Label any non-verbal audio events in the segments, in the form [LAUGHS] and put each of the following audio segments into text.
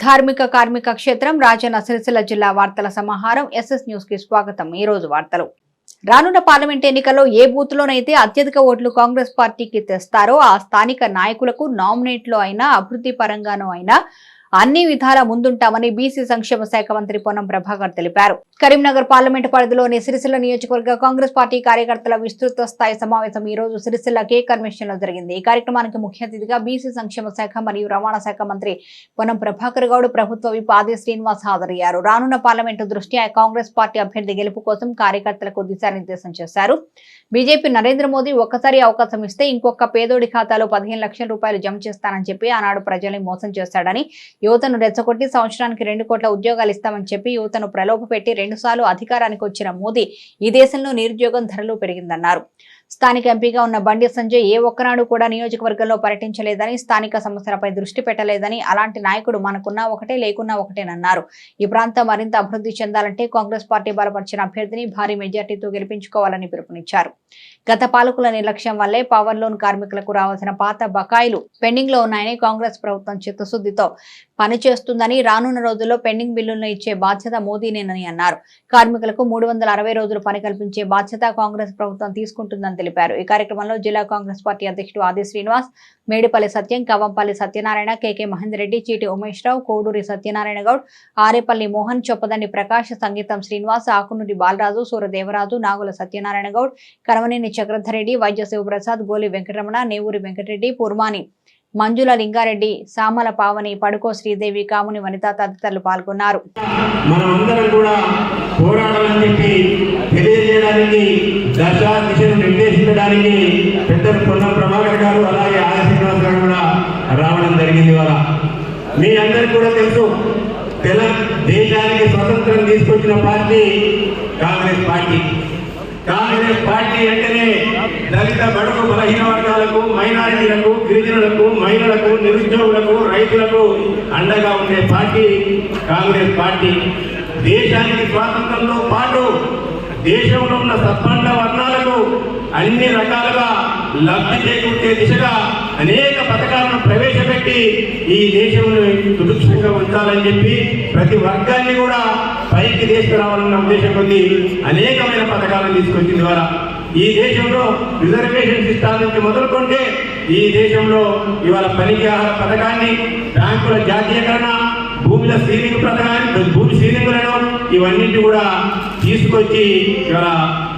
ధార్మిక కార్మిక క్షేత్రం రాజన్న సిరిసిల్ల జిల్లా వార్తల సమాహారం ఎస్ఎస్ న్యూస్కి స్వాగతం. ఈ రోజు వార్తలు. రానున్న పార్లమెంట్ ఎన్నికల్లో ఏ బూత్ లోనైతే అత్యధిక ఓట్లు కాంగ్రెస్ పార్టీకి తెస్తారో ఆ స్థానిక నాయకులకు నామినేట్లో అయినా అభివృద్ధి పరంగానూ అయినా అన్ని విధాల ముందుంటామని బీసీ సంక్షేమ శాఖ మంత్రి పొన్నం ప్రభాకర్ తెలిపారు. కరీంనగర్ పార్లమెంటు పరిధిలోని సిరిసిల్ల నియోజకవర్గ కాంగ్రెస్ పార్టీ కార్యకర్తల విస్తృత స్థాయి సమావేశం ఈ రోజు సిరిసిల్ల కే కన్వెన్షన్లో జరిగింది. ఈ కార్యక్రమానికి ముఖ్య అతిథిగా బీసీ సంక్షేమ శాఖ మరియు రవాణా శాఖ మంత్రి పొన్నం ప్రభాకర్ గౌడ్ ప్రభుత్వ విప్ ఆది శ్రీనివాస్ హాజరయ్యారు. రానున్న పార్లమెంటు దృష్ట్యా కాంగ్రెస్ పార్టీ అభ్యర్థి గెలుపు కోసం కార్యకర్తలకు దిశానిర్దేశం చేశారు. బీజేపీ నరేంద్ర మోదీ ఒక్కసారి అవకాశం ఇస్తే ఇంకొక పేదోడి ఖాతాలో పదిహేను లక్షల రూపాయలు జమ చేస్తానని చెప్పి ఆనాడు ప్రజల్ని మోసం చేశాడని యువతను రెచ్చగొట్టి సంవత్సరానికి రెండు కోట్ల ఉద్యోగాలు ఇస్తామని చెప్పి యువతను ప్రలోభపెట్టి రెండుసార్లు అధికారానికి వచ్చిన మోదీ ఈ దేశంలో నిరుద్యోగం ధరలు పెరిగిందన్నారు. స్థానిక ఎంపీగా ఉన్న బండి సంజయ్ ఏ ఒక్కనాడు కూడా నియోజకవర్గంలో పర్యటించలేదని స్థానిక సమస్యలపై దృష్టి పెట్టలేదని అలాంటి నాయకుడు మనకున్నా ఒకటే లేకున్నా ఒకటేనన్నారు. ఈ ప్రాంతం మరింత అభివృద్ధి చెందాలంటే కాంగ్రెస్ పార్టీ బలపరిచిన అభ్యర్థిని భారీ మెజార్టీతో గెలిపించుకోవాలని పిలుపునిచ్చారు. గత పాలకుల నిర్లక్ష్యం వల్లే పవర్ లోన్ కార్మికులకు రావాల్సిన పాత బకాయిలు పెండింగ్లో ఉన్నాయని కాంగ్రెస్ ప్రభుత్వం చిత్తశుద్ధితో పనిచేస్తుందని రానున్న రోజుల్లో పెండింగ్ బిల్లులను ఇచ్చే బాధ్యత మోదీనేనని అన్నారు. కార్మికులకు మూడు వందల అరవై రోజులు పని కల్పించే బాధ్యత కాంగ్రెస్ ప్రభుత్వం తీసుకుంటుందని తెలిపారు. ఈ కార్యక్రమంలో జిల్లా కాంగ్రెస్ పార్టీ అధ్యక్షుడు ఆది శ్రీనివాస్ మేడిపల్లి సత్యం కవంపల్లి సత్యనారాయణ కెకే మహేందర్రెడ్డి చీటి ఉమేష్ రావు కోడూరి సత్యనారాయణ గౌడ్ ఆరేపల్లి మోహన్ చొప్పదండి ప్రకాష్ సంగీతం శ్రీనివాస్ ఆకునూరి బాలరాజు సూరదేవరాజు నాగుల సత్యనారాయణ గౌడ్ కరవనేని చక్రధర్ రెడ్డి వైద్య శివప్రసాద్ గోలి వెంకటరమణ నేవూరి వెంకటరెడ్డి పూర్మాని మంజుల లింగారెడ్డి సామల పావని పడుకో శ్రీదేవి కాముని వనిత తదితరులు పాల్గొన్నారు. మనమందరం కూడా పోరాడాలని చెప్పి తెలియజేయడానికి దశ దిశను నిర్దేశించడానికి పెద్దలు పొన్నం ప్రభాకర్ గారు అలాగే గారు కూడా రావడం జరిగింది ఇవాళ. మీ అందరికి కూడా తెలుసు తెల దేశానికి స్వతంత్రం తీసుకొచ్చిన party Congress party. Congress party అంటేనే దళిత బడుగు బలహీన వర్గాలకు మైనారిటీలకు గిరిజనులకు మహిళలకు నిరుద్యోగులకు రైతులకు అండగా ఉండే పార్టీ కాంగ్రెస్ పార్టీ. దేశానికి స్వాతంత్రంతో పాటు దేశంలో ఉన్న సత్పండ వర్ణాలకు అన్ని రకాలుగా లబ్ధి చేకూర్చే దిశగా అనేక పథకాలను ప్రవేశపెట్టి ఈ దేశంలో సురక్షితంగా ఉంచాలని చెప్పి ప్రతి వర్గాన్ని కూడా పైకి తీసుకురావాలన్న ఉద్దేశం కొద్ది అనేకమైన పథకాలను తీసుకొచ్చిన ద్వారా. ఈ దేశంలో రిజర్వేషన్ సిస్టాల నుంచి మొదలుకుంటే ఈ దేశంలో ఇవాళ పనికి ఆహార పథకాన్ని బ్యాంకుల జాతీయకరణ భూమిలో శ్రీలింగ పథకాన్ని భూమి శ్రీలింగులను ఇవన్నింటి కూడా తీసుకొచ్చి ఇవాళ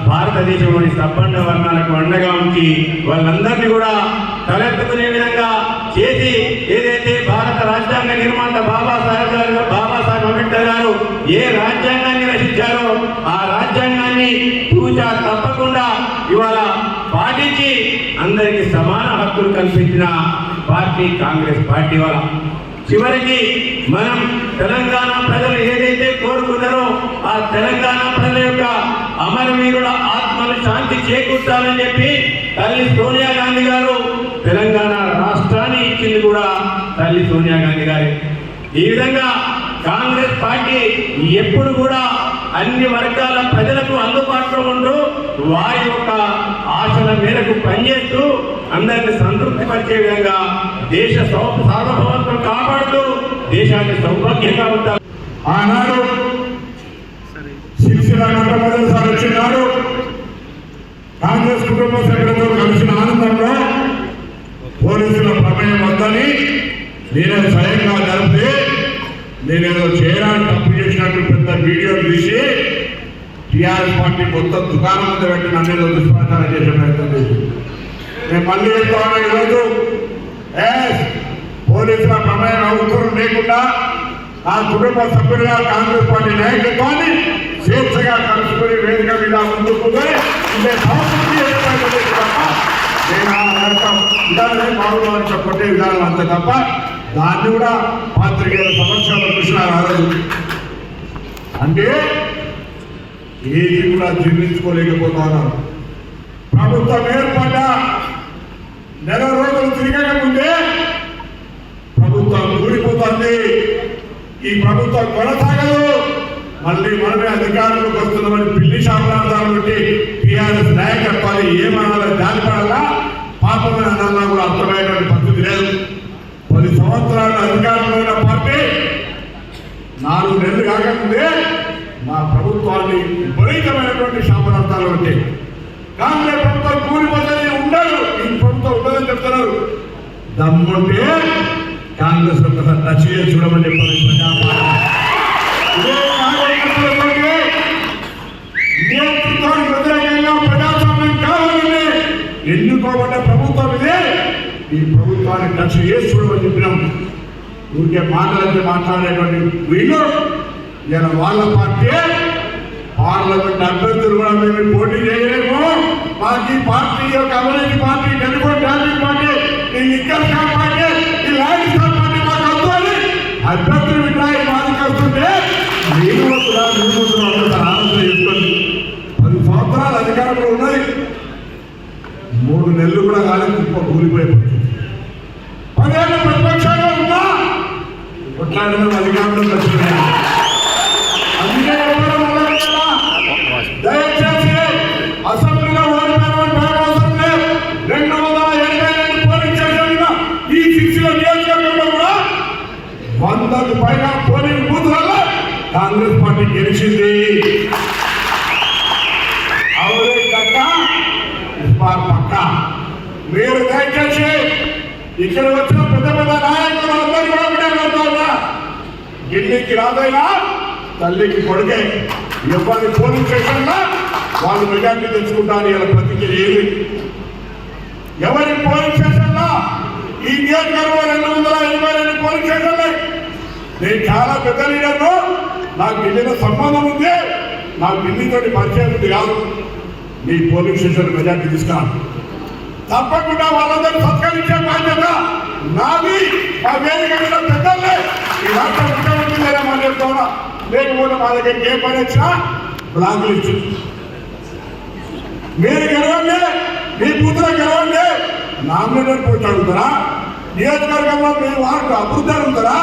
భారతదేశంలోని సబ్బండ వర్ణాలకు అండగా ఉంచి వాళ్ళందరినీ కూడా తలెత్తుకునే విధంగా చేసి ఏదైతే భారత రాజ్యాంగ నిర్మాత బాబాసాహెబ్ గారు బాబాసాహెబ్ అంబేద్కర్ గారు ఏ రాజ్యాంగాన్ని రచించారో ఆ రాజ్యాంగాన్ని పూజ తప్పకుండా ఇవాళ పాటించి అందరికీ సమాన హక్కులు కల్పించిన పార్టీ కాంగ్రెస్ పార్టీ వాళ్ళ చివరికి మనం తెలంగాణ ప్రజలు ఏదైతే కోరుకున్నారో ఆ తెలంగాణ ప్రజల యొక్క అమరవీరుల ఆత్మలు శాంతి చేకూర్చాలని చెప్పి తల్లి సోనియా గాంధీ గారు తెలంగాణ రాష్ట్రాన్ని ఇచ్చింది కూడా తల్లి సోనియా గాంధీ గారి. ఈ విధంగా కాంగ్రెస్ పార్టీ ఎప్పుడు కూడా అన్ని వర్గాల ప్రజలకు అందుబాటులో ఉంటూ వారి యొక్క ఆశల మేరకు పనిచేస్తూ అందరిని సంతృప్తిపరిచే విధంగా దేశ సౌ- సార్వభౌమత్వం కాపాడుతూ దేశాన్ని సౌభాగ్యంగా ఉంటారు ఆనాడు సిరిసిల్ల మొట్టమొదటిసారి వచ్చినాడు. కాంగ్రెస్ కుటుంబ సభ్యులతో కలిసిన ఆనందంలో పోలీసుల ప్రమేయం వద్దని నేను స్వయంగా జరిపితే నేనేదో చేయడానికి తప్పు చేసినట్టు పెద్ద వీడియో తీసి టీఆర్ఎస్ పార్టీ మొత్తం దుకాణం ముందు పెట్టిన నన్ను దుష్ప్రచారం చేసే ప్రయత్నం చేసింది. నేను మళ్ళీ చెప్తాను ఈరోజు పోలీసుల ప్రమేయం అవసరం లేకుండా నా కుటుంబ సభ్యులుగా కాంగ్రెస్ పార్టీ నాయకత్వాన్ని స్వేచ్ఛగా కలుసుకుని వేదిక మీద ముందుకుని పోయి నేను ఆ యొక్క విధానమే బాగుందని కొట్టే విధానం అంతే తప్ప దాన్ని కూడా పాత్రికేయుల సమస్యలు కృష్ణ రాలేదు అంటే ఏది కూడా జీర్ణించుకోలేకపోతున్నారు ప్రభుత్వం ఏర్పడ్డ నెల రోజులు తిరగకముందే ప్రభుత్వం ఊడిపోతుంది. ఈ ప్రభుత్వం కొనసాగదు. మళ్ళీ మనమే అధికారంలోకి వస్తున్నామని పిల్లి శాసనాలు పెట్టి టీఆర్ఎస్ నాయకత్వాలు ఏమనాలో జాలిపడాలా పాపమైన అన్నా కూడా అర్థమయ్యేటువంటి పరిస్థితి లేదు. పది సంవత్సరాలు అధికారంలో పార్టీ నాలుగు నెలలు కాకముందే మా ప్రభుత్వాన్ని విపరీతమైనటువంటి శాపనార్థాలు వచ్చాయి కాంగ్రెస్ ప్రభుత్వం కూలిపోతుంది ఉండదు. ఈ ప్రభుత్వం ఉండదని చెప్తున్నారు. దమ్ముంటే కాంగ్రెస్ ఒకసారి టచ్ చేసి చూడమని చెప్పారు నియంత్రితానికి వ్యతిరేకంగా ప్రజాస్వామ్యం కావాలని ఎన్నుకోబడ్డ ప్రభుత్వం ఇదే. ఈ ప్రభుత్వాన్ని టచ్ చేసి చూడమని చెప్పినాం. ఊరికే మాటలకి మాట్లాడేటువంటి వీళ్ళు. ఇలా వాళ్ళ పార్టీ పార్లమెంట్ అభ్యర్థులు కూడా మేము పోటీ చేయలేము. మాకు ఈ పార్టీ యొక్క అవినీతి పార్టీ టెలిఫోన్ ట్రాఫిక్ పార్టీ ఈ లిక్కర్ షాప్ పార్టీ ఈ లారీ షాప్ పార్టీ మాకు వద్దు అభ్యర్థులు విడ్రాయి మాదికి వస్తుంటే మీరు కూడా మీరు వద్దురా ఒకసారి పది సంవత్సరాలు అధికారంలో ఉన్నాయి. మూడు నెలలు కూడా కాలేదు కుప్ప కూలిపోయిపోతుంది పదేళ్ళు ప్రతిపక్షంగా ఉన్నా కొట్లాడిన అధికారంలో వచ్చినాయి నియోజకవర్గంలో కూడా వందకు పైగా పోలింగ్ బూత్లలో కాంగ్రెస్ పార్టీ గెలిచింది. అవునే కక్క పక్క. మీరు దయచేసి ఇక్కడ వచ్చిన పెద్ద పెద్ద నాయకులు అందరూ కూడా ఒకటే కోరుతున్నా ఢిల్లీకి రాదైనా తల్లికి కొడుకే. ఎవరి పోలింగ్ స్టేషన్లో వాళ్ళు మెజార్టీ తెచ్చుకుంటారు ఇలా ప్రతిజ్ఞ ఏమి. ఎవరి పోలింగ్ స్టేషన్లో ఈ నియోజకవర్గం రెండు వందల ఎనభై రెండు పోలింగ్ స్టేషన్లు నేను చాలా పెద్ద లీడర్ను నాకు ఢిల్లీలో సంబంధం ఉంది. నాకు ఢిల్లీతోటి పరిచయం ఉంది కాదు. మీ పోలింగ్ స్టేషన్ మెజార్టీ తీసుకున్నాను తప్పకుండా వాళ్ళందరూ సత్కరించే బాధ్యత నాది. మా వేదిక మీద పెద్దలే ఈ రాష్ట్ర ముఖ్యమంత్రి లేదా మా చెప్తున్నా లేకపోతే మా దగ్గర ఏ పని వచ్చినా బ్లాకులు ఇచ్చు మీరు గెలవండి. మీ కూతురు గెలవండి. నామినేటర్ పోటీ నియోజకవర్గంలో మీ వారికి అభివృద్ధి అడుగుతారా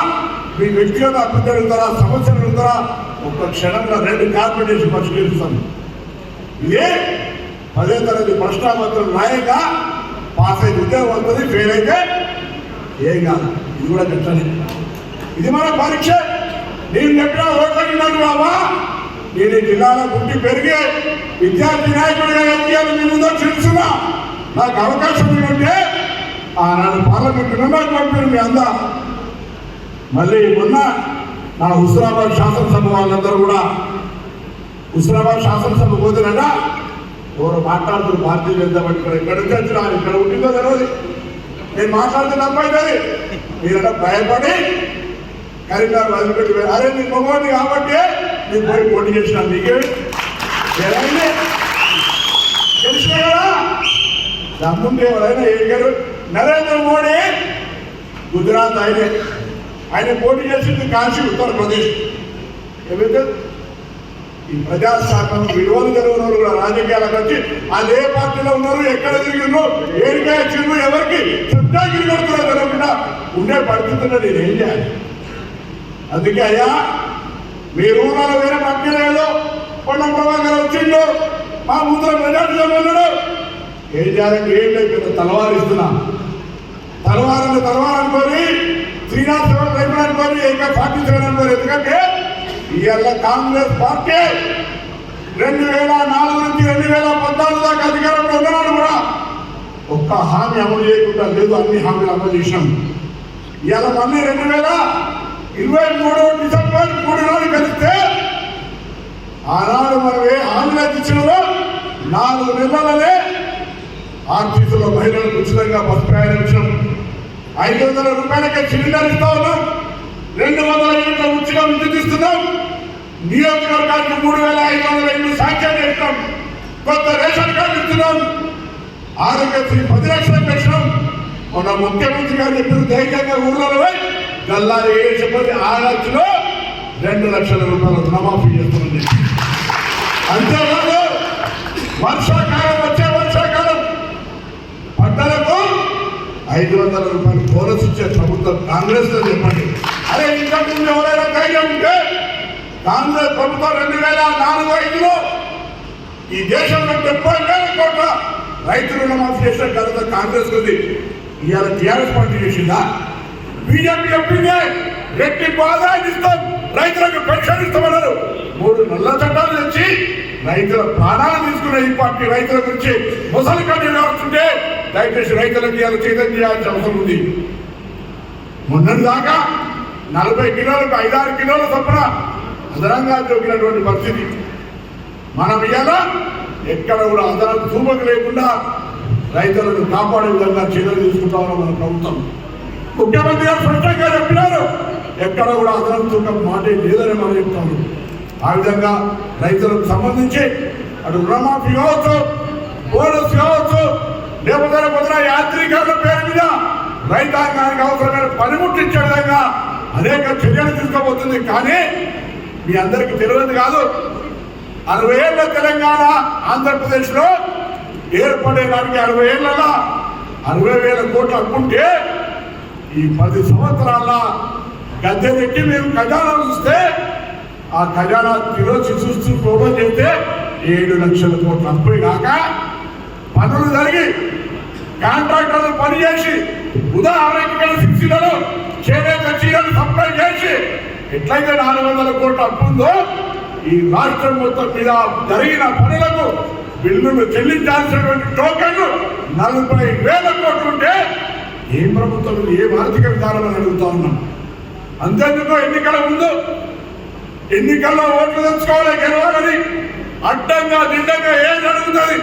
మీ వ్యక్తిగత అభివృద్ధి అడుగుతారా సమస్యలు అడుగుతారా ఒక్క క్షణంలో రెండు కార్పొరేషన్ పరిష్కరిస్తాను ఇదే పదే తరగతి ప్రశ్నాపత్రం రాయక పాస్ అయితే ఉద్యోగం వస్తుంది ఫెయిల్ అయితే ఏం కాదు. ఇది కూడా గట్లనే ఇది మన పరీక్ష. నేను చెప్పిన ఓట్లకి బాబా నేను జిల్లాలో పుట్టి పెరిగే విద్యార్థి నాయకుడిగా ఎదిగాను మీ ముందు తెలుసున్నా నాకు అవకాశం ఏంటంటే ఆనాడు పార్లమెంట్ మెంబర్ పంపారు మీ అందా. మళ్ళీ మొన్న నా హుస్నాబాద్ శాసనసభ వాళ్ళందరూ కూడా హుస్నాబాద్ శాసనసభ పోతున్నట ఎవరు మాట్లాడుతున్నారు భారతీయ జనతా పార్టీ ఇక్కడ ఎక్కడ నుంచి వచ్చినా ఇక్కడ ఉంటుందో తెలియదు నేను మాట్లాడుతున్న అబ్బాయి మీరంతా భయపడి కరీంనగర్ వదిలిపెట్టి అరే నీ మగవాడిని కాబట్టి నేను పోయి పోటీ చేసిన మీకే ఎలాగైనా తెలిసిన కదా? దమ్ముంటే ఎవరైనా నరేంద్ర మోడీ గుజరాత్ ఆయనే. ఆయన పోటీ చేసింది కాశీ ఉత్తరప్రదేశ్ ఏమైతే ఈ ప్రజాస్వామ్యం విలువలు తెలియని వాళ్ళు కూడా రాజకీయాలకు వచ్చి వాళ్ళు ఏ పార్టీలో ఉన్నారు ఎక్కడ తిరిగిండ్రు ఏడికే వచ్చిండ్రు ఎవరికి చుట్టాగిరి కొడుతున్నారు కనుకుండా ఉండే పరిస్థితుల్లో నేను ఏం చేయాలి? అందుకే అయ్యా మీ ఊళ్ళో వేరే పక్కన లేదు. కొండ ప్రభాకర్ వచ్చిండు. మా ముందు మెజార్టీ ఉన్నాడు ఏం చేయాలంటే ఏం లేదు పెద్ద తలవారు ఇస్తున్నా తలవారని తలవారు అనుకోని శ్రీనాథ్ రైతులు అనుకోని ఇంకా పార్టీ సెవెన్ అనుకోని ఎందుకంటే ఇవాళ కాంగ్రెస్ పార్టీ రెండు వేల నాలుగు నుంచి రెండు వేల పద్నాలుగు దాకా అధికారంలో ఉన్నాడు కూడా ఒక్క హామీ అమలు చేయకుండా లేదు అన్ని హామీలు అమలు చేసినాం. ఇవాళ మళ్ళీ రెండు వేల ఇరవై మూడు డిసెంబర్ మూడు నాడు కలిస్తే ఆనాడు మనం ఏ హామీలకు ఇచ్చినదో నాలుగు నెలలనే ఆర్టీసీలో మహిళలకు ఉచితంగా బస్ ప్రయాణం ఇచ్చాం ఐదు వందల రూపాయలకే సిలిండర్ ఇస్తా ఉన్నాం. రెండు వందల యూనిట్ల ఉచిత విద్యుత్ ఇస్తున్నాం. నియోజకవర్గానికి మూడు వేల ఐదు వందల ఇల్లు సాంక్షన్ చేస్తాం కొత్త రేషన్ కార్డు ఇస్తున్నాం. ఆరోగ్యశ్రీ పది లక్షలు పెంచడం మన ముఖ్యమంత్రి గారు చెప్పిన ధైర్యంగా ఊర్లలో గల్లాలు ఏ చెప్పండి ఆ లక్షలో రెండు లక్షల రూపాయలు రుణమాఫీ చేస్తుంది అంతేకాదు వర్షాకాలం వచ్చే వర్షాకాలం పంటలకు ఐదు వందల రూపాయలు బోనస్ ఇచ్చే ప్రభుత్వం కాంగ్రెస్లో చెప్పండి. అరే ఇంతకు ముందు ఎవరైనా ధైర్యం ఉంటే కాంగ్రెస్ ప్రభుత్వం రెండు వేల నాలుగు ఐదులో ఈ దేశంలో డెబ్బై వేల కోట్ల రైతు రుణమాఫీ చేసిన ఘనత కాంగ్రెస్ ఉంది. ఇవాళ టీఆర్ఎస్ పార్టీ చేసిందా? బీజేపీ చెప్పింది రెట్టింపు ఆదాయం ఇస్తాం రైతులకు పెన్షన్ ఇస్తామన్నారు. మూడు నల్ల చట్టాలు తెచ్చి రైతుల ప్రాణాలు తీసుకున్న ఈ పార్టీ రైతుల గురించి ముసలి కట్టి వస్తుంటే దయచేసి రైతులకు ఇవాళ చైతన్యం చేయాల్సిన అవసరం ఉంది. మొన్నటి దాకా నలభై కిలోలకు ఐదారు కిలోల చొప్పున అదనంగా చూపినటువంటి పరిస్థితి. మనం ఇవాళ ఎక్కడ కూడా అదనపు చూపక లేకుండా రైతులను కాపాడే విధంగా చర్యలు తీసుకుంటామో మన ప్రభుత్వం. ముఖ్యమంత్రి గారు స్పష్టంగా చెప్పినారు. ఎక్కడ కూడా అదనపు తూకం మాటే లేదని మనం చెప్తాము ఆ విధంగా రైతులకు సంబంధించి అటు రుణమాఫీ కావచ్చు బోనస్ కావచ్చు లేకపోతే పొద్దున యాంత్రీకరణ పేరు మీద రైతాంగానికి అవసరమైన పనిముట్టించే విధంగా అనేక చర్యలు తీసుకోబోతుంది. కానీ మీ అందరికీ తెలియదు కాదు అరవై ఏళ్ళ తెలంగాణ ఆంధ్రప్రదేశ్లో ఏర్పడే దానికి అరవై ఏళ్ళ అరవై వేల కోట్లు అనుకుంటే ఈ పది సంవత్సరాల గద్దెనెక్కి మేము ఖజానా చూస్తే ఆ ఖజానా తిరోచి చూస్తూ ప్రోగ్రాం చేస్తే ఏడు లక్షల కోట్లు అప్పులు కాక పనులు జరిగి కాంట్రాక్టర్లు పనిచేసి ఉదాహరణకి ఇక్కడ సిక్స్టీలలో చేనేత చీరలు సప్లై చేసి ఎట్లయితే నాలుగు వందల కోట్ల అప్పు ఉందో ఈ రాష్ట్రం మొత్తం మీద జరిగిన పనులకు బిల్లును చెల్లించాల్సినటువంటి టోకన్లు నలభై వేల కోట్లు ఉంటే ఏ ప్రభుత్వం ఏ ఆర్థిక విధానం అని అడుగుతా ఉన్నాం. అంతేందుకు ఎన్నికల ముందు ఎన్నికల్లో ఓట్లు తెచ్చుకోవాలి గెలవాలని అడ్డంగా దిడ్డంగా ఏం జరుగుతుంది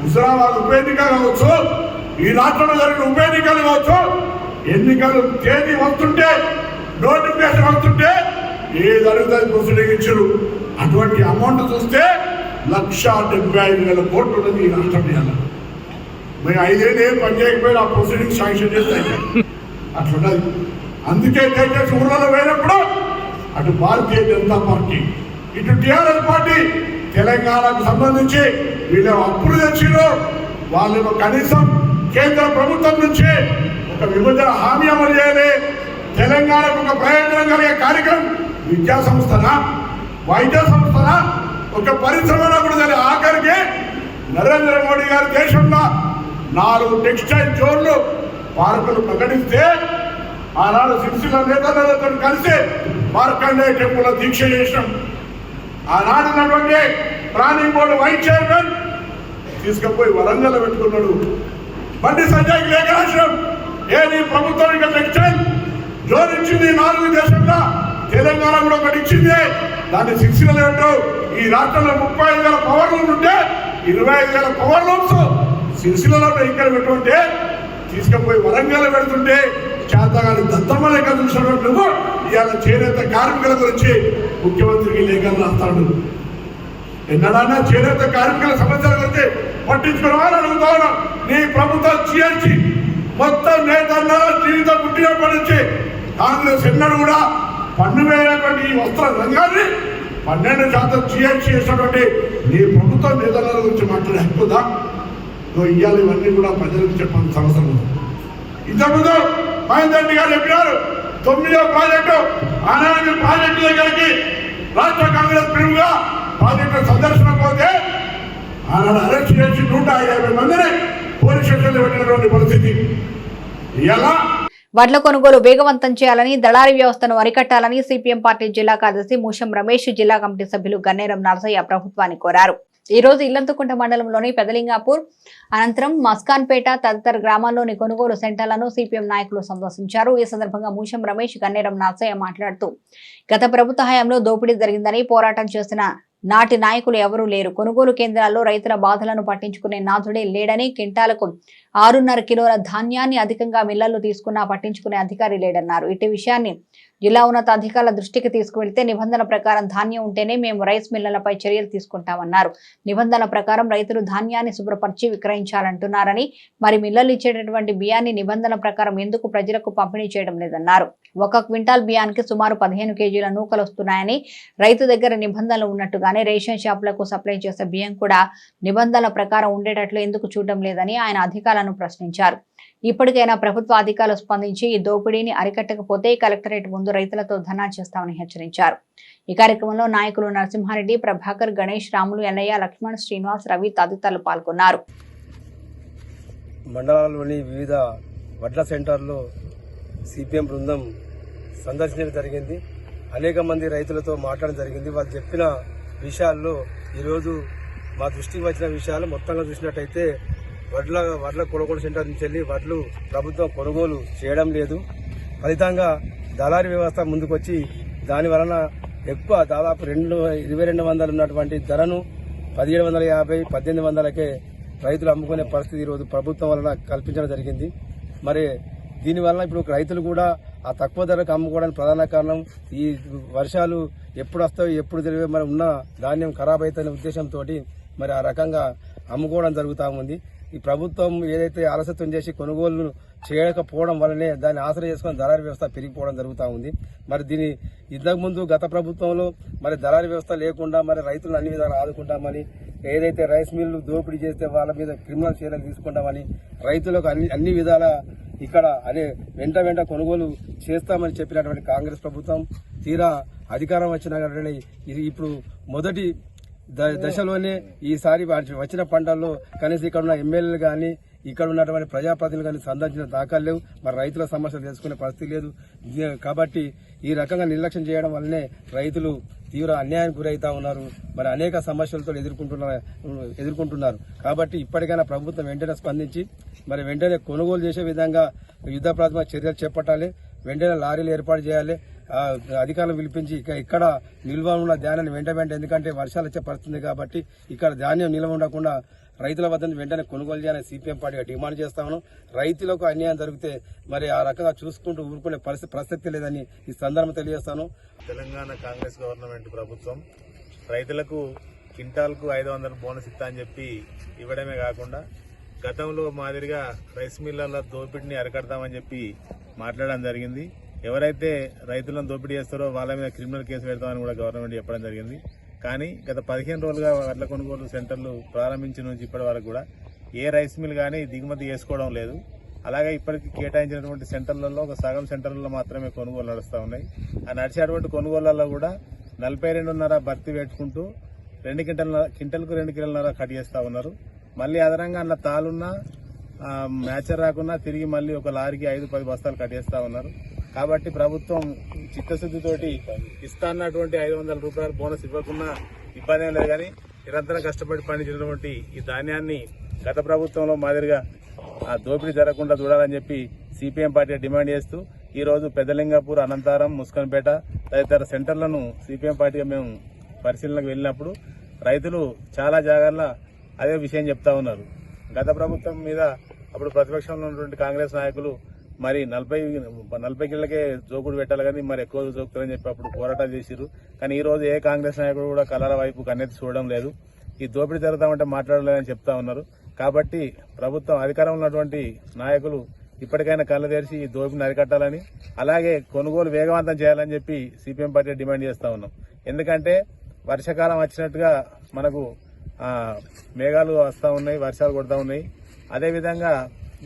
హుజరాబాద్ ఉప ఎన్నిక కావచ్చు ఈ రాష్ట్రంలో జరిగిన ఉప ఎన్నికలు కావచ్చు ఎన్నికలు తేదీ వస్తుంటే నోటిఫికేషన్ వస్తుంటే ఏ జరుగుతుంది ప్రొసీడింగ్ అటువంటి అమౌంట్ చూస్తే లక్ష డెబ్బై ఐదు వేల కోట్లు ఉన్నది ఈ రాష్ట్రం ఇవాళ మేము ఐదేళ్ళు ఏం పని చేయకపోయినా ఆ ప్రొసీడింగ్ శాంక్షన్ చేస్తాయి అట్లున్నది. అందుకే దయచేసి ఊళ్ళలో పోయినప్పుడు అటు భారతీయ జనతా పార్టీ ఇటు టీఆర్ఎస్ పార్టీ తెలంగాణకు సంబంధించి వీళ్ళు అప్పులు తెచ్చిరో వాళ్ళు కనీసం కేంద్ర ప్రభుత్వం నుంచి ఒక విభజన హామీ అమలు చేయాలి. తెలంగాణకు ఒక ప్రయోజనం కలిగే కార్యక్రమం విద్యా సంస్థనా? వైద్య సంస్థనా? ఒక పరిశ్రమలో కూడా తెలియదు. ఆఖరికి నరేంద్ర మోడీ గారు దేశంలో నాలుగు టెక్స్టైల్ జోన్లు పార్కులు ప్రకటిస్తే ఆనాడు సిరిసిల్ల నేతలతో కలిసి మార్కండే టెంపుల్ దీక్ష చేసినాం. ఆనాడు ఉన్నటువంటి ప్లానింగ్ బోర్డు వైస్ చైర్మన్ తీసుకుపోయి వరంగల్ పెట్టుకున్నాడు. బండి సంజయ్కి లేఖ రాసినాం. ఏది ప్రభుత్వానికి లెక్చర్ టెక్స్టైల్ ఇచ్చింది నాలుగు దేశంలో. తెలంగాణ కూడా ఒకటి ఇచ్చింది. దాన్ని శిక్షణ ఏంటో ఈ రాష్ట్రంలో ముప్పై ఐదు వేల పవర్ లూమ్స్ ఉంటే ఇరవై ఐదు వేల పవర్ లూమ్స్ సిరిసిల్లలో ఇక్కడ పెట్టుకుంటే తీసుకుపోయి వరంగల్ పెడుతుంటే చేతగాని దత్తమ్మ లేఖ చూసినట్టు ఇవాళ చేనేత కార్మికుల గురించి ముఖ్యమంత్రికి లేఖలు రాస్తాడు. ఎన్నడన్నా చేనేత కార్మికుల సమస్యల గురించి పట్టించుకున్నామని అడుగుతా నీ ప్రభుత్వం చేర్చి మొత్తం నేతన్న జీవితం పుట్టినప్పటి నుంచి కాంగ్రెస్ ఎన్నడూ కూడా పన్ను వేయనటువంటి ఈ వస్త్ర రంగాన్ని పన్నెండు శాతం జిఎస్టీ చేసినటువంటి నీ ప్రభుత్వ నేతల గురించి మాట్లాడే హక్కుదా నువ్వు ఇవ్వాలి ఇవన్నీ కూడా ప్రజలకు చెప్పాల్సిన అవసరం ఉంది. ఇంతకుముందు మహేందర్ రెడ్డి గారు చెప్పినారు తొమ్మిదో ప్రాజెక్టు ఆనాడు ప్రాజెక్టు దగ్గరికి రాష్ట్ర కాంగ్రెస్ పిలువుగా ప్రాజెక్టు సందర్శన పోతే ఆనాడు అరెస్ట్ చేసి నూట యాభై మందిని పోలీస్ స్టేషన్లో పెట్టినటువంటి పరిస్థితి. ఎలా? వడ్ల కొనుగోలు వేగవంతం చేయాలని దళారీ వ్యవస్థను అరికట్టాలని సిపిఎం పార్టీ జిల్లా కార్యదర్శి మూషం రమేష్ జిల్లా కమిటీ సభ్యులు గన్నేరం నరసయ్య ప్రభుత్వాన్ని కోరారు. ఈ రోజు ఇల్లంతకుంట మండలంలోని పెదలింగాపూర్ అనంతరం మస్కాన్పేట తదితర గ్రామాల్లోని కొనుగోలు సెంటర్లను సిపిఎం నాయకులు సందర్శించారు. ఈ సందర్భంగా మూషం రమేష్ గన్నేరం నరసయ్య మాట్లాడుతూ గత ప్రభుత్వ హయాంలో దోపిడీ జరిగిందని పోరాటం చేసిన నాటి నాయకులు ఎవరూ లేరు. కొనుగోలు కేంద్రాల్లో రైతుల బాధలను పట్టించుకునే నాథుడే లేడని కింటాలకు ఆరున్నర కిలోల ధాన్యాన్ని అధికంగా మిల్లల్లో తీసుకున్నా పట్టించుకునే అధికారి లేడన్నారు. ఇటు విషయాన్ని జిల్లా ఉన్నత అధికారుల దృష్టికి తీసుకువెళ్తే నిబంధన ప్రకారం ధాన్యం ఉంటేనే మేము రైస్ మిల్లలపై చర్యలు తీసుకుంటామన్నారు. నిబంధన ప్రకారం రైతులు ధాన్యాన్ని శుభ్రపరిచి విక్రయించాలంటున్నారని మరి మిల్లలు ఇచ్చేటటువంటి బియ్యాన్ని నిబంధన ప్రకారం ఎందుకు ప్రజలకు పంపిణీ చేయడం లేదన్నారు. ఒక క్వింటాల్ బియ్యానికి సుమారు పదిహేను కేజీల నూకలు వస్తున్నాయని రైతు దగ్గర నిబంధనలు ఉన్నట్టుగానే రేషన్ షాపులకు సప్లై చేసే బియ్యం కూడా నిబంధనల ప్రకారం ఉండేటట్లు ఎందుకు చూడడం లేదని ఆయన అధికారులను ప్రశ్నించారు. ఇప్పటికైనా ప్రభుత్వ అధికారులు స్పందించి ఈ దోపిడీని అరికట్టకపోతే కలెక్టరేట్ ముందు రైతులతో ధర్నా చేస్తామని హెచ్చరించారు. ఈ కార్యక్రమంలో నాయకులు నరసింహారెడ్డి ప్రభాకర్ గణేష్ రాములు ఎల్లయ్య లక్ష్మణ్ శ్రీనివాస్ రవి తదితరులు పాల్గొన్నారు. మండలాల్లోని వివిధ వడ్ల సెంటర్లో సిపిఎం బృందం సందర్శించడం జరిగింది. అనేక మంది రైతులతో మాట్లాడడం జరిగింది. వాళ్ళు చెప్పిన విషయాల్లో ఈరోజు మా దృష్టికి వచ్చిన విషయాలు మొత్తంగా చూసినట్టయితే వడ్ల వడ్ల కొనుగోలు సెంటర్ నుంచి వెళ్ళి వడ్లు ప్రభుత్వం కొనుగోలు చేయడం లేదు. ఫలితంగా దళారీ వ్యవస్థ ముందుకొచ్చి దాని వలన ఎక్కువ దాదాపు రెండు ఇరవై రెండు వందలు ఉన్నటువంటి ధరను పదిహేడు వందల యాభై పద్దెనిమిది వందలకే రైతులు అమ్ముకునే పరిస్థితి ఈరోజు ప్రభుత్వం వలన కల్పించడం జరిగింది. మరి దీనివల్ల ఇప్పుడు రైతులు కూడా ఆ తక్కువ ధరకు అమ్ముకోవడానికి ప్రధాన కారణం ఈ వర్షాలు ఎప్పుడు వస్తాయో ఎప్పుడు జరిగే మరి ఉన్న ధాన్యం ఖరాబ్ అవుతున్న ఉద్దేశంతో మరి ఆ రకంగా అమ్ముకోవడం జరుగుతూ ఉంది. ఈ ప్రభుత్వం ఏదైతే అలసత్వం చేసి కొనుగోలు చేయకపోవడం వల్లనే దాన్ని ఆసరా చేసుకుని దళారీ వ్యవస్థ పెరిగిపోవడం జరుగుతూ ఉంది. మరి దీని ఇంతకుముందు గత ప్రభుత్వంలో మరి దళారీ వ్యవస్థ లేకుండా మరి రైతులను అన్ని విధాలు ఆదుకుంటామని ఏదైతే రైస్ మిల్లు దోపిడీ చేస్తే వాళ్ళ మీద క్రిమినల్ చర్యలు తీసుకుంటామని రైతులకు అన్ని అన్ని విధాల ఇక్కడ అనే వెంట వెంట కొనుగోలు చేస్తామని చెప్పినటువంటి కాంగ్రెస్ ప్రభుత్వం తీరా అధికారం వచ్చిన ఇప్పుడు మొదటి దశలోనే ఈసారి వచ్చిన పంటల్లో కనీసం ఇక్కడ ఉన్న ఎమ్మెల్యేలు కానీ ఇక్కడ ఉన్నటువంటి ప్రజాప్రతినిధులు కానీ సందర్శించిన దాఖలు లేవు. మరి రైతుల సమస్యలు తెలుసుకునే పరిస్థితి లేదు. కాబట్టి ఈ రకంగా నిర్లక్ష్యం చేయడం వల్లనే రైతులు తీవ్ర అన్యాయానికి గురవుతా ఉన్నారు. మరి అనేక సమస్యలతో ఎదుర్కొంటున్న ఎదుర్కొంటున్నారు. కాబట్టి ఇప్పటికైనా ప్రభుత్వం వెంటనే స్పందించి మరి వెంటనే కొనుగోలు చేసే విధంగా యుద్ధ ప్రాతిపదిక చర్యలు చేపట్టాలి. వెంటనే లారీలు ఏర్పాటు చేయాలి. అధికారులు పిలిపించి ఇక ఇక్కడ నిల్వ ఉన్న ధాన్యాన్ని వెంట వెంట ఎందుకంటే వర్షాలు వచ్చే పరిస్థితుంది కాబట్టి ఇక్కడ ధాన్యం నిల్వ ఉండకుండా రైతుల వద్ద వెంటనే కొనుగోలు చేయాలని సిపిఎం పార్టీగా డిమాండ్ చేస్తాను రైతులకు అన్యాయం జరిగితే మరి ఆ రకంగా చూసుకుంటూ ఊరుకునే పరిస్థితి ప్రసక్తి లేదని ఈ సందర్భం తెలియజేస్తాను తెలంగాణ కాంగ్రెస్ గవర్నమెంట్ ప్రభుత్వం రైతులకు క్వింటాల్కు ఐదు వందల బోనస్ ఇస్తా అని చెప్పి ఇవ్వడమే కాకుండా గతంలో మాదిరిగా రైస్ మిల్లర్ల దోపిడీని అరికడతామని చెప్పి మాట్లాడడం జరిగింది. ఎవరైతే రైతులను దోపిడీ చేస్తారో వాళ్ళ మీద క్రిమినల్ కేసు పెడతామని కూడా గవర్నమెంట్ చెప్పడం జరిగింది. కానీ గత పదిహేను రోజులుగా వడ్ల కొనుగోలు సెంటర్లు ప్రారంభించిన నుంచి ఇప్పటి వరకు కూడా ఏ రైస్ మిల్ కానీ దిగుమతి చేసుకోవడం లేదు. అలాగే ఇప్పటికి కేటాయించినటువంటి సెంటర్లలో ఒక సగం సెంటర్లలో మాత్రమే కొనుగోలు నడుస్తూ ఉన్నాయి. ఆ నడిచేటువంటి కొనుగోళ్ళలో కూడా నలభై రెండున్నర భర్తీ పెట్టుకుంటూ రెండు క్వింటల్ క్వింటల్కు రెండు కిలోలన్నర కట్ చేస్తూ ఉన్నారు. మళ్ళీ అదనంగా అన్న తాలున్నా మ్యాచర్ రాకున్నా తిరిగి మళ్ళీ ఒక లారీకి ఐదు పది బస్తాలు కట్ చేస్తూ ఉన్నారు. కాబట్టి ప్రభుత్వం చిత్తశుద్ధితోటి ఇస్తా అన్నటువంటి ఐదు వందల రూపాయల బోనస్ ఇవ్వకుండా ఇబ్బంది లేదు కానీ నిరంతరం కష్టపడి పండించినటువంటి ఈ ధాన్యాన్ని గత ప్రభుత్వంలో మాదిరిగా ఆ దోపిడీ జరగకుండా చూడాలని చెప్పి సిపిఎం పార్టీ డిమాండ్ చేస్తూ ఈరోజు పెద్దలింగాపూర్ అనంతారం ముస్కన్పేట తదితర సెంటర్లను సిపిఎం పార్టీగా మేము పరిశీలనకు వెళ్ళినప్పుడు రైతులు చాలా జాగ్రత్త అదే విషయం చెప్తా ఉన్నారు. గత ప్రభుత్వం మీద అప్పుడు ప్రతిపక్షంలో ఉన్నటువంటి కాంగ్రెస్ నాయకులు మరి నలభై నలభై కిళ్ళకే జోకుడు పెట్టాలి కానీ మరి ఎక్కువ జోకుతారని చెప్పి అప్పుడు పోరాటాలు చేసిరు కానీ ఈ రోజు ఏ కాంగ్రెస్ నాయకుడు కూడా కలర వైపు కన్నెత్తి చూడడం లేదు. ఈ దోపిడీ జరుగుతామంటే మాట్లాడలేదని చెప్తా ఉన్నారు. కాబట్టి ప్రభుత్వం అధికారంలో ఉన్నటువంటి నాయకులు ఇప్పటికైనా కళ్ళు తెరిచి ఈ దోపిడిని అరికట్టాలని అలాగే కొనుగోలు వేగవంతం చేయాలని చెప్పి సిపిఎం పార్టీ డిమాండ్ చేస్తా ఉన్నాం. ఎందుకంటే వర్షాకాలం వచ్చినట్టుగా మనకు మేఘాలు వస్తూ ఉన్నాయి వర్షాలు కొడతా ఉన్నాయి. అదేవిధంగా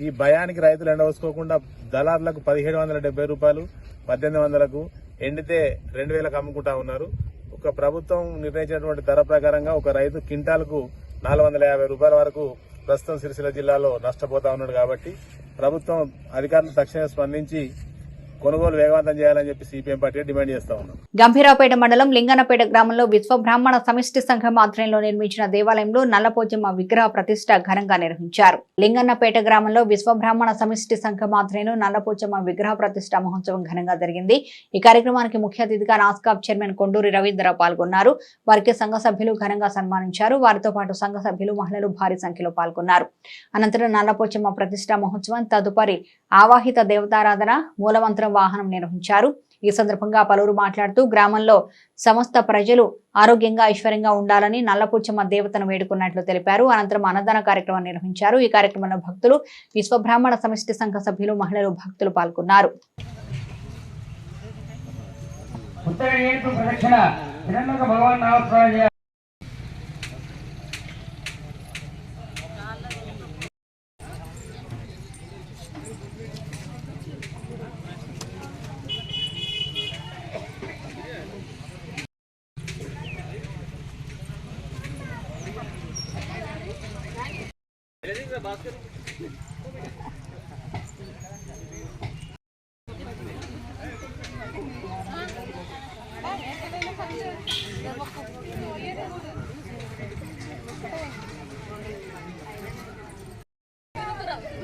ఈ భయానికి రైతులు ఎండవసుకోకుండా దళారులకు పదిహేడు వందల డెబ్బై రూపాయలు పద్దెనిమిది వందలకు ఎండితే రెండు వేలకు అమ్ముకుంటా ఉన్నారు. ఒక ప్రభుత్వం నిర్ణయించినటువంటి ధర ప్రకారంగా ఒక రైతు కింటాల్కు నాలుగు వందల యాభై రూపాయల వరకు ప్రస్తుతం సిరిసిల్ల జిల్లాలో నష్టపోతా ఉన్నాడు కాబట్టి ప్రభుత్వం అధికారులు తక్షణమే స్పందించి కొనుగోలు వేగవంతం చేయాలని చెప్పి సిపిఎం పార్టీ డిమాండ్ చేస్తా ఉన్నాం. గంభీరావుపేట మండలం లింగనపేట గ్రామంలో విశ్వ బ్రాహ్మణ సమిష్టి సంఘం ఆధ్వర్యంలో నిర్మించిన దేవాలయంలో నల్లపోచమ్మ విగ్రహ ప్రతిష్ట ఘనంగా నిర్వహించారు. లింగన్నపేట గ్రామంలో విశ్వ బ్రాహ్మణ సమిష్టి సంఘం ఆధ్వర్యంలో నల్లపోచమ్మ విగ్రహ ప్రతిష్ట మహోత్సవం ఘనంగా జరిగింది. ఈ కార్యక్రమానికి ముఖ్య అతిథిగా నాస్కాప్ చైర్మన్ కొండూరి రవీంద్ర పాల్గొన్నారు. వారికి సంఘ సభ్యులు ఘనంగా సన్మానించారు. వారితో పాటు సంఘ సభ్యులు మహిళలు భారీ సంఖ్యలో పాల్గొన్నారు. అనంతరం నల్లపోచమ్మ ప్రతిష్ట మహోత్సవం తదుపరి ఆవాహిత దేవతారాధన మూలమంత్రం వాహనం నిర్వహించారు. ఈ సందర్భంగా పలువురు మాట్లాడుతూ గ్రామంలో సమస్త ప్రజలు ఆరోగ్యంగా ఐశ్వర్యంగా ఉండాలని నల్లపుచ్చమ్మ దేవతను వేడుకున్నట్లు తెలిపారు. అనంతరం అన్నదాన కార్యక్రమం నిర్వహించారు. ఈ కార్యక్రమంలో భక్తులు విశ్వబ్రాహ్మణ సమిష్టి సంఘ సభ్యులు మహిళలు భక్తులు పాల్గొన్నారు. ఉత్తర ప్రదక్షిణ. భగవాన్ నామస్మరణ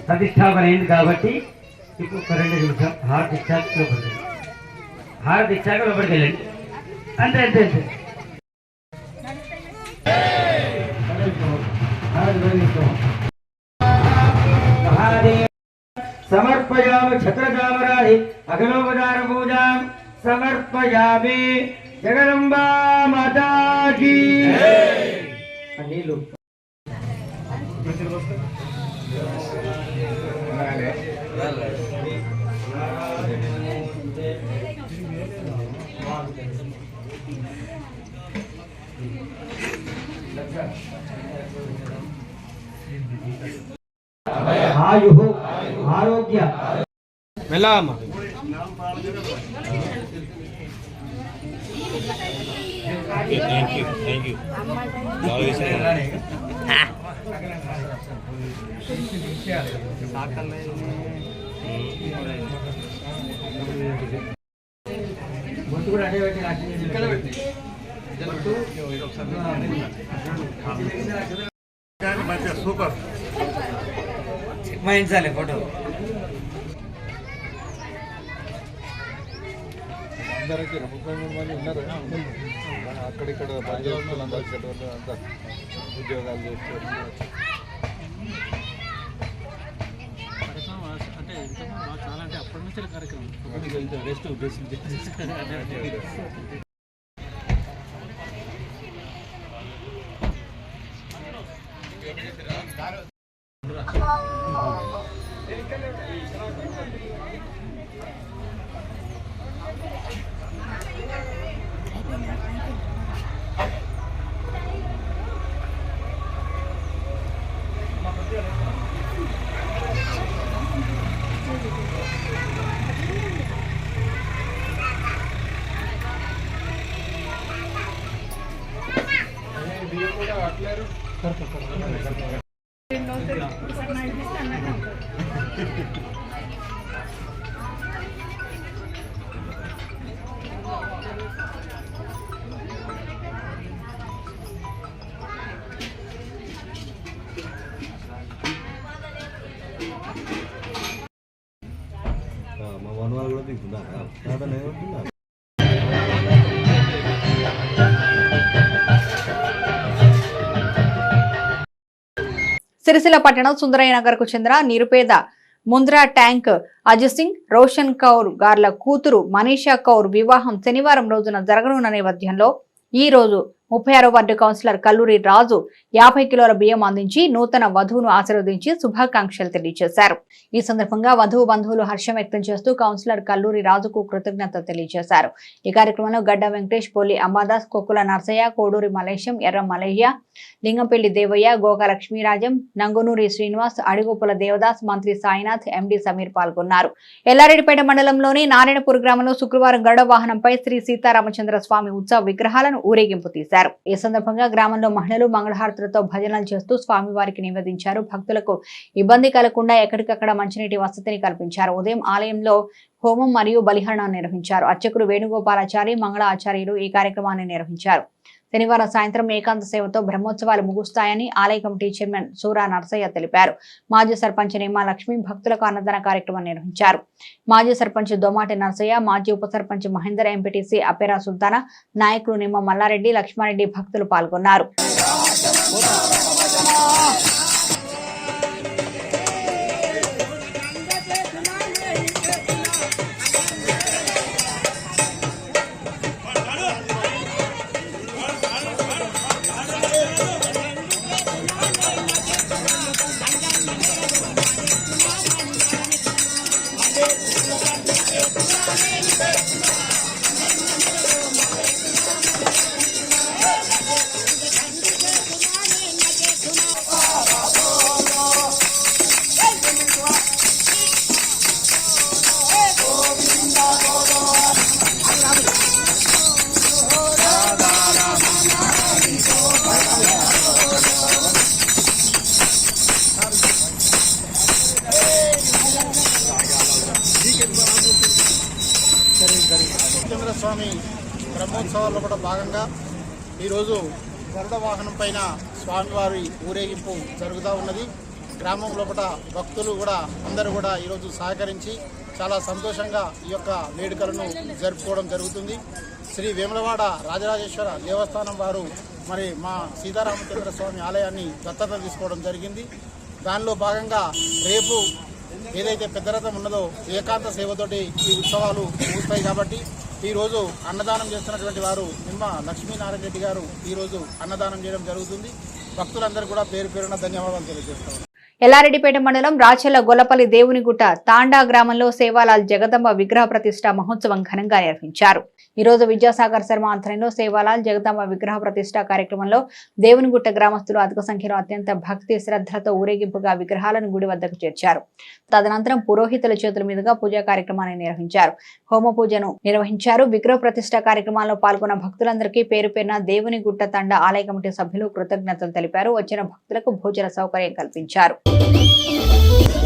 ప్రతిష్టాపన అయింది కాబట్టి ఇప్పుడు ఒక రెండు నిమిషం హారతి ఇచ్చాక లోపలికి హారతి ఇచ్చాక లోపలికి వెళ్ళండి. అంతే అంతే అంతే. समर्पयाम छत्रचामराहि अखिलोपचारपूजां समर्पयामि। जगदम्बा माता की। अनिलु आयु। ఆరోగ్య బొట్టు కూడా అదే పెట్టి రాసి సూపర్ మాయించాలి ఫోటో. అందరికీ ముప్పై మూడు మంది ఉన్నారు అక్కడిక్కడ పని చేస్తున్న అందరికి చదువులు అంతా ఉద్యోగాలు చేస్తున్నారు [LAUGHS] మా వనవాళ్ళు కూడా దిగుతున్నారా కాదని ఏమంటున్నారు సిరిసిల్ల పట్టణం సుందరయ్య నగర్కు చెందిన నిరుపేద ముంద్రా ట్యాంక్ అజిత్ సింగ్ రోషన్ కౌర్ గార్ల కూతురు మనీషా కౌర్ వివాహం శనివారం రోజున జరగనున్న నేపథ్యంలో ఈ రోజు ముప్పై ఆరో వార్డు కౌన్సిలర్ కల్లూరి రాజు యాభై కిలోల బియ్యం అందించి నూతన వధువును ఆశీర్వదించి శుభాకాంక్షలు తెలియజేశారు. ఈ సందర్భంగా వధువు బంధువులు హర్షం వ్యక్తం చేస్తూ కౌన్సిలర్ కల్లూరి రాజుకు కృతజ్ఞతలు తెలియజేశారు. ఈ కార్యక్రమంలో గడ్డ వెంకటేష్ పోలి అంబాదాస్ కొక్కుల నర్సయ్య కోడూరి మలేశం ఎర్ర మలయ్య లింగంపల్లి దేవయ్య గోక లక్ష్మీరాజం నంగునూరి శ్రీనివాస్ అడిగోపుల దేవదాస్ మంత్రి సాయినాథ్ ఎండి సమీర్ పాల్గొన్నారు. ఎల్లారెడ్డిపేట మండలంలోని నారాయణపూర్ గ్రామంలో శుక్రవారం గరుడ వాహనంపై శ్రీ సీతారామచంద్ర స్వామి ఉత్సవ విగ్రహాలను ఊరేగింపు తీశారు. ఈ సందర్భంగా గ్రామంలో మహిళలు మంగళహారతులతో భజనలు చేస్తూ స్వామివారికి నివేదించారు. భక్తులకు ఇబ్బంది కలగకుండా ఎక్కడికక్కడ మంచినీటి వసతిని కల్పించారు. ఉదయం ఆలయంలో హోమం మరియు బలిహరణం నిర్వహించారు. అర్చకుడు వేణుగోపాలాచారి మంగళ ఆచార్యులు ఈ కార్యక్రమాన్ని నిర్వహించారు. శనివారం సాయంత్రం ఏకాంత సేవతో బ్రహ్మోత్సవాలు ముగుస్తాయని ఆలయ కమిటీ చైర్మన్ సూరా నర్సయ్య తెలిపారు. మాజీ సర్పంచ్ నేమా లక్ష్మి భక్తులకు అన్నదాన కార్యక్రమం నిర్వహించారు. మాజీ సర్పంచ్ దోమాటి నర్సయ్య మాజీ ఉప సర్పంచ్ మహేందర్ ఎంపీటీసీ అపెరా సుల్తానా నాయకులు నిమ్మ మల్లారెడ్డి లక్ష్మారెడ్డి భక్తులు పాల్గొన్నారు. భాగంగా ఈరోజు గరుడ వాహనం పైన స్వామివారి ఊరేగింపు జరుగుతూ ఉన్నది. గ్రామం లోపల భక్తులు కూడా అందరూ కూడా ఈరోజు సహకరించి చాలా సంతోషంగా ఈ యొక్క వేడుకలను జరుపుకోవడం జరుగుతుంది. శ్రీ వేములవాడ రాజరాజేశ్వర దేవస్థానం వారు మరి మా సీతారామచంద్ర స్వామి ఆలయాన్ని దత్తత తీసుకోవడం జరిగింది. దానిలో భాగంగా రేపు ఏదైతే పెద్ద రథం ఉన్నదో ఏకాంత సేవతోటి ఈ ఉత్సవాలు ముగుస్తాయి కాబట్టి ఈరోజు అన్నదానం చేస్తున్నటువంటి వారు నిమ్మ లక్ష్మీనారాయణ రెడ్డి గారు ఈరోజు అన్నదానం చేయడం జరుగుతుంది. భక్తులందరూ కూడా పేరు పేరున ధన్యవాదాలు తెలియజేస్తారు ఎల్లారెడ్డిపేట మండలం రాచెల్ల గొల్లపల్లి దేవునిగుట్ట తాండా గ్రామంలో సేవాలాల్ జగదంబ విగ్రహ ప్రతిష్ట మహోత్సవం ఘనంగా నిర్వహించారు. ఈ రోజు విద్యాసాగర్ శర్మ ఆధ్వర్యంలో సేవాలాల్ జగదంబ విగ్రహ ప్రతిష్ట కార్యక్రమంలో దేవునిగుట్ట గ్రామస్తులు అధిక సంఖ్యలో అత్యంత భక్తి శ్రద్ధలతో ఊరేగింపుగా విగ్రహాలను గుడి వద్దకు చేర్చారు. తదనంతరం పురోహితుల చేతుల మీదుగా పూజా కార్యక్రమాన్ని నిర్వహించారు. హోమ పూజను నిర్వహించారు. విగ్రహ ప్రతిష్ట కార్యక్రమాల్లో పాల్గొన్న భక్తులందరికీ పేరు పేరున దేవునిగుట్ట తండ ఆలయ కమిటీ సభ్యులు కృతజ్ఞతలు తెలిపారు. వచ్చిన భక్తులకు భోజన సౌకర్యం కల్పించారు. どうぞ。